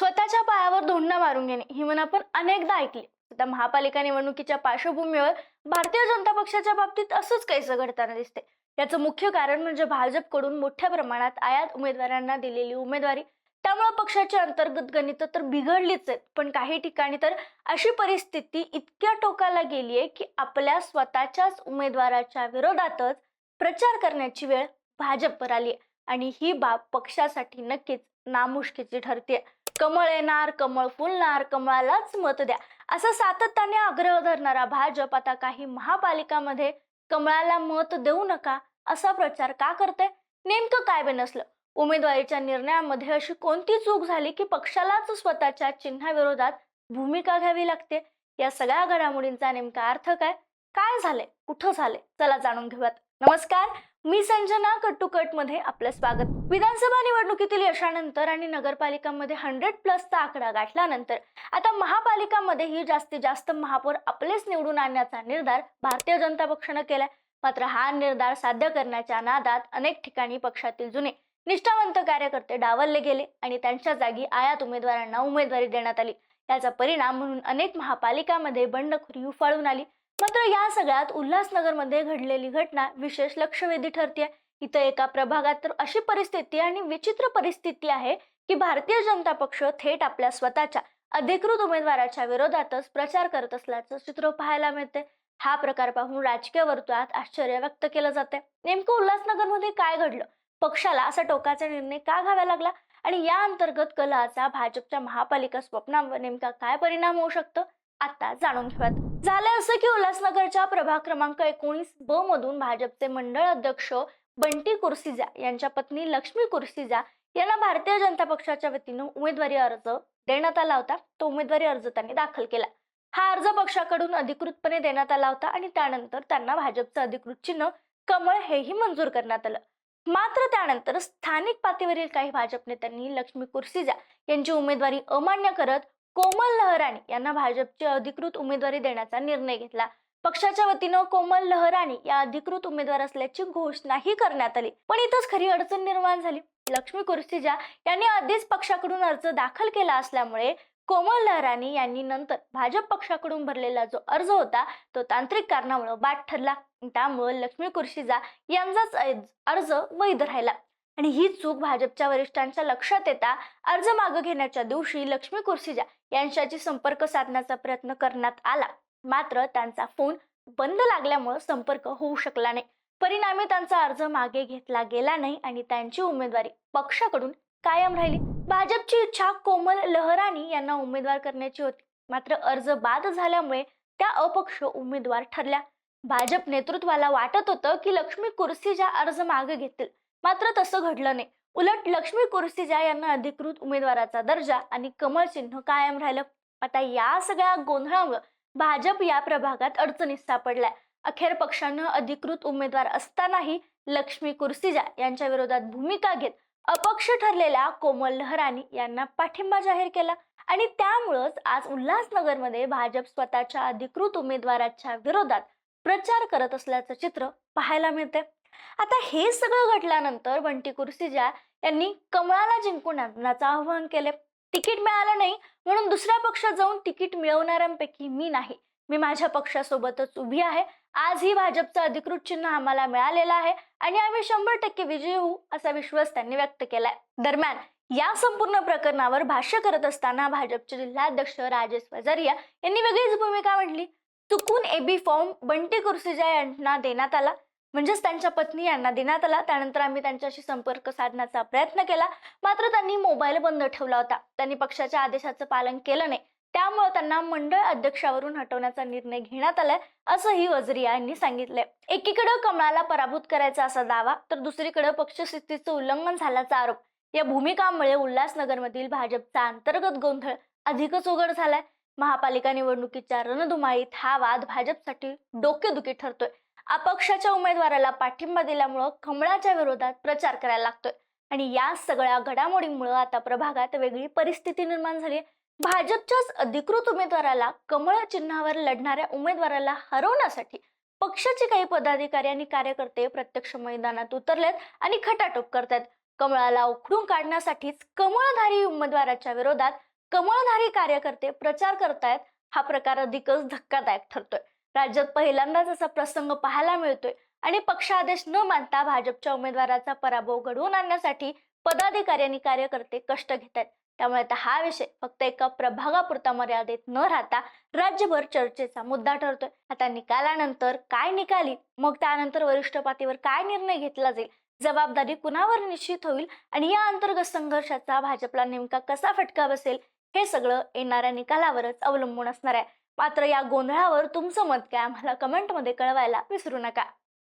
स्वतःच्या पायावर धोंडा मारून घेणे. ही म्हण आपण अनेकदा ऐकली. आता महापालिका निवडणुकीच्या पार्श्वभूमीवर भारतीय जनता पक्षाच्या बाबतीत असंच काहीसं घडताना दिसते. याचं मुख्य कारण म्हणजे भाजपकडून मोठ्या प्रमाणात आयात उमेदवारांना दिलेली उमेदवारी. त्यामुळे पक्षाची अंतर्गत गणित तर बिघडलीच आहेत. पण काही ठिकाणी तर अशी परिस्थिती इतक्या टोकाला गेली आहे की आपल्या स्वतःच्याच उमेदवाराच्या विरोधातच प्रचार करण्याची वेळ भाजपवर आली आहे. आणि ही बाब पक्षासाठी नक्कीच नामुष्कीची ठरते कमळ येणार कमळ फुलणार कमळालाच मत द्या. असा सातत्याने आग्रह धरणारा भाजप आता काही महापालिकामध्ये कमळाला मत देऊ नका असा प्रचार का करते नेमकं काय बनसलं उमेदवारीच्या निर्णयामध्ये अशी कोणती चूक झाली की पक्षालाच स्वतःच्या चिन्हाविरोधात भूमिका घ्यावी लागते? या सगळ्या घडामोडींचा नेमका अर्थ काय? काय झालंय? कुठं झालंय? चला जाणून घेऊयात. नमस्कार मी संजना कट्टुकटमध्ये आपलं स्वागत. विधानसभा निवडणुकीतील यशानंतर आणि नगरपालिकांमध्ये हंड्रेड प्लसचा आकडा गाठल्यानंतर आता महापालिकांमध्येही जास्तीत जास्त महापौर आपलेच निवडून आणण्याचा निर्धार भारतीय जनता पक्षानं केलाय. मात्र हा निर्धार साध्य करण्याच्या नादात अनेक ठिकाणी पक्षातील जुने निष्ठावंत कार्यकर्ते डावलले गेले आणि त्यांच्या जागी आयात उमेदवारांना उमेदवारी देण्यात आली. याचा परिणाम म्हणून अनेक महापालिकांमध्ये बंडखोरी उफाळून आली. मात्र या सगळ्यात उल्हासनगरमध्ये घडलेली घटना विशेष लक्षवेधी ठरते इथं एका प्रभागात तर अशी परिस्थिती आणि विचित्र परिस्थिती आहे की भारतीय जनता पक्ष थेट आपल्या स्वतःच्या अधिकृत उमेदवाराच्या विरोधातच प्रचार करत असल्याचं चित्र पाहायला मिळते हा प्रकार पाहून राजकीय वर्तुळात आश्चर्य व्यक्त केलं जाते नेमकं उल्हासनगरमध्ये काय घडलं? पक्षाला असा टोकाचा निर्णय का घ्यावा लागला? आणि या अंतर्गत कलाचा भाजपच्या महापालिका स्वप्नांवर नेमका काय परिणाम होऊ शकतो? आता जाणून घेऊयात. झालं असं की उल्हासनगरच्या प्रभाग क्रमांक एकोणीस ब मधून भाजपचे मंडळ अध्यक्ष बंटी कुर्सीजा यांच्या पत्नी लक्ष्मी कुर्सीजा यांना भारतीय जनता पक्षाच्या वतीनं उमेदवारी अर्ज देण्यात आला होता. तो उमेदवारी अर्ज त्यांनी दाखल केला. हा अर्ज पक्षाकडून अधिकृतपणे देण्यात आला होता आणि त्यानंतर त्यांना भाजपचं अधिकृत चिन्ह कमळ हेही मंजूर करण्यात आलं. मात्र त्यानंतर स्थानिक पातळीवरील काही भाजप नेत्यांनी लक्ष्मी कुर्सीजा यांची उमेदवारी अमान्य करत कोमल लहराणी यांना भाजपची अधिकृत उमेदवारी देण्याचा निर्णय घेतला. पक्षाच्या वतीनं कोमल लहराणी या अधिकृत उमेदवार असल्याची घोषणाही करण्यात आली. पण इथंच खरी अडचण निर्माण झाली. लक्ष्मी कुर्सीजा यांनी आधीच पक्षाकडून अर्ज दाखल केला असल्यामुळे कोमल लहराणी यांनी नंतर भाजप पक्षाकडून भरलेला जो अर्ज होता तो तांत्रिक कारणामुळे बाद ठरला. त्यामुळे लक्ष्मी कुर्शिजा यांचाच अर्ज वैध राहिला. आणि ही चूक भाजपच्या वरिष्ठांच्या लक्षात येता अर्ज मागं घेण्याच्या दिवशी लक्ष्मी कुर्सीजा यांच्याशी संपर्क साधण्याचा प्रयत्न करण्यात आला. मात्र त्यांचा फोन बंद लागल्यामुळे संपर्क होऊ शकला नाही. परिणामी त्यांचा अर्ज मागे घेतला गेला नाही आणि त्यांची उमेदवारी पक्षाकडून कायम राहिली. भाजपची इच्छा कोमल लहराणी यांना उमेदवार करण्याची होती. मात्र अर्ज बाद झाल्यामुळे त्या अपक्ष उमेदवार ठरल्या. भाजप नेतृत्वाला वाटत होतं की लक्ष्मी कुर्सीजा अर्ज मागे घेतील. मात्र तसं घडलं नाही. उलट लक्ष्मी कुर्सीजा यांना अधिकृत उमेदवाराचा दर्जा आणि कमळ चिन्ह कायम राहिलं. आता या सगळ्या गोंधळामुळे भाजप या प्रभागात अडचणीत सापडलाय. अखेर पक्षानं अधिकृत उमेदवार असतानाही लक्ष्मी कुर्सीजा यांच्या विरोधात भूमिका घेत अपक्ष ठरलेल्या कोमल लहरानी यांना पाठिंबा जाहीर केला. आणि त्यामुळंच आज उल्हासनगरमध्ये भाजप स्वतःच्या अधिकृत उमेदवाराच्या विरोधात प्रचार करत असल्याचं चित्र पाहायला मिळते आता हे सगळं घडल्यानंतर बंटी कुर्सीजा यांनी कमळाला जिंकून आणण्याचं आवाहन केले. तिकीट मिळालं नाही म्हणून दुसऱ्या पक्षात जाऊन तिकीट मिळवणाऱ्यांपैकी मी नाही. मी माझ्या पक्षासोबतच उभी आहे. आजही भाजपचं अधिकृत चिन्ह आम्हाला मिळालेलं आहे आणि आम्ही शंभर टक्के विजयी होऊ असा विश्वास त्यांनी व्यक्त केलाय. दरम्यान या संपूर्ण प्रकरणावर भाष्य करत असताना भाजपचे जिल्हाध्यक्ष राजेश वजारिया यांनी वेगळीच भूमिका मांडली. चुकून एबी फॉर्म बंटी कुर्सीजा यांना देण्यात आला. म्हणजेच त्यांच्या पत्नी यांना देण्यात आला. त्यानंतर आम्ही त्यांच्याशी संपर्क साधण्याचा प्रयत्न केला. मात्र त्यांनी मोबाईल बंद ठेवला होता. त्यांनी पक्षाच्या आदेशाचं पालन केलं नाही. त्यामुळे त्यांना मंडळ अध्यक्षावरून हटवण्याचा निर्णय घेण्यात आलाय असंही वजरिया यांनी सांगितलंय. एकीकडे कमळाला पराभूत करायचा असा दावा तर दुसरीकडे पक्षस्थितीचं उल्लंघन झाल्याचा आरोप. या भूमिकांमुळे उल्हासनगरमधील भाजपचा अंतर्गत गोंधळ अधिकच उघड झालाय. महापालिका निवडणुकीच्या रणधुमाळीत हा वाद भाजपसाठी डोकेदुखी ठरतोय. अपक्षाच्या उमेदवाराला पाठिंबा दिल्यामुळं कमळाच्या विरोधात प्रचार करायला लागतोय. आणि या सगळ्या घडामोडींमुळे आता प्रभागात वेगळी परिस्थिती निर्माण झाली भाजपच्याच अधिकृत उमेदवाराला कमळ चिन्हावर लढणाऱ्या उमेदवाराला हरवण्यासाठी पक्षाचे काही पदाधिकारी आणि कार्यकर्ते प्रत्यक्ष मैदानात उतरलेत आणि खटाटोप करतायत. कमळाला उखडून काढण्यासाठीच कमळधारी उमेदवाराच्या विरोधात कमळधारी कार्यकर्ते प्रचार करतायत. हा प्रकार अधिकच धक्कादायक ठरतोय. राज्यात पहिल्यांदाच असा प्रसंग पाहायला मिळतोय. आणि पक्षादेश न मानता भाजपच्या उमेदवाराचा पराभव घडवून आणण्यासाठी पदाधिकारी आणि कार्यकर्ते कष्ट घेत आहेत त्यामुळे आता हा विषय फक्त एका प्रभागापुरता मर्यादित न राहता राज्यभर चर्चेचा मुद्दा ठरतोय. आता निकालानंतर काय निकाली मग त्यानंतर वरिष्ठ पातळीवर काय निर्णय घेतला जाईल जबाबदारी कुणावर निश्चित होईल आणि या अंतर्गत संघर्षाचा भाजपला नेमका कसा फटका बसेल हे सगळं येणाऱ्या निकालावरच अवलंबून असणार आहे. मात्र या गोंधळावर तुमचं मत काय? आम्हाला कमेंटमध्ये कळवायला विसरू नका.